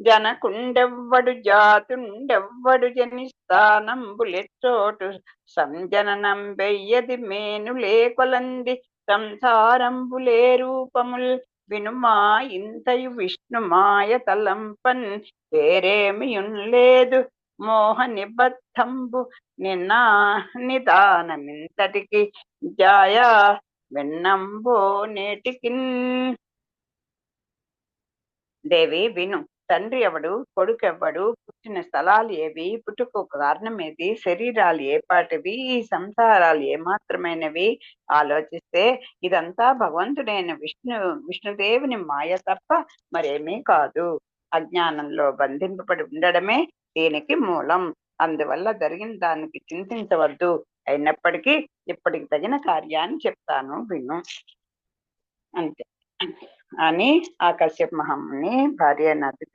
జనకుండెవ్వడు జాతుండెవ్వడు జనిస్థానంబులెచ్చోటు సంజననంబెయ్యది మేనులే కొలంది సంసారంబులే రూపముల్ వినుమా ఇంతయు విష్ణుమాయ తలంపన్ వేరేమియున్ లేదు మోహ నిబద్ధంబు నిన్నా నిదానమింతటికి జాయా విన్నంబో నేటికిన్. దేవి విను. తండ్రి ఎవడు కొడుకెవ్వడు పుట్టిన స్థలాలు ఏవి పుట్టుకు కారణం ఏది శరీరాలు ఏపాటివి ఈ సంసారాలు ఏమాత్రమైనవి? ఆలోచిస్తే ఇదంతా భగవంతుడైన విష్ణు విష్ణుదేవుని మాయ తప్ప మరేమీ కాదు. అజ్ఞానంలో బంధింపబడి ఉండడమే దీనికి మూలం. అందువల్ల జరిగిన దానికి చింతించవద్దు. అయినప్పటికీ ఇప్పటికి తగిన కార్యాన్ని చెప్తాను విను. అంతే. అని ఆ కశ్యప మహమ్ముని భార్య నది